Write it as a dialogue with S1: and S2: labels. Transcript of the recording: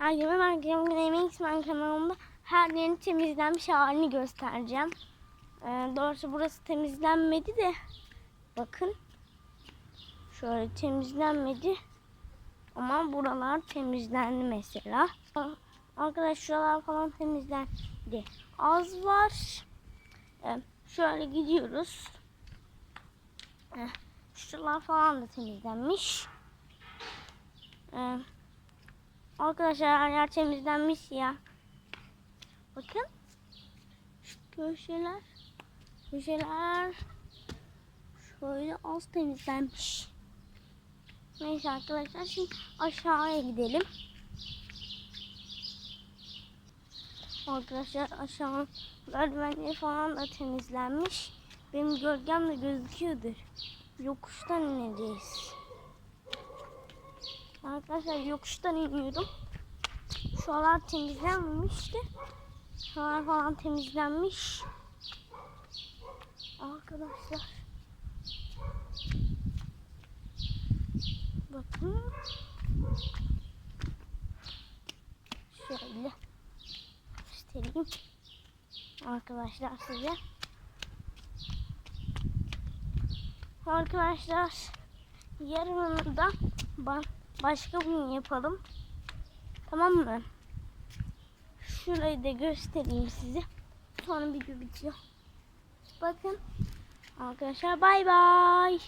S1: Herkese. Yemek İsmail kanalımda her yerin temizlenmiş halini göstereceğim. Ee, doğrusu burası temizlenmedi de bakın. Şöyle temizlenmedi. Ama buralar temizlendi mesela. Arkadaşlar şuralar falan temizlendi. Az var. Ee, şöyle gidiyoruz. Ee, şuralar falan da temizlenmiş. Ee, Arkadaşlar her yer temizlenmiş ya. Bakın. Şu köşeler. Köşeler. Şöyle az temizlenmiş. Neyse arkadaşlar şimdi aşağıya gidelim. Arkadaşlar aşağı merdivenleri falan da temizlenmiş. Benim gölgem de gözüküyordur. Yokuştan ineceğiz. Arkadaşlar yokuştan iniyorum. Şuralar temizlenmemişti. Şuralar falan temizlenmiş. Arkadaşlar. Bakın. Şöyle göstereyim. Arkadaşlar size. Arkadaşlar yarın da ben başka gün yapalım. Tamam mı? Şurayı da göstereyim size. Sonra video bitiyor. Bakın. Arkadaşlar bay bay.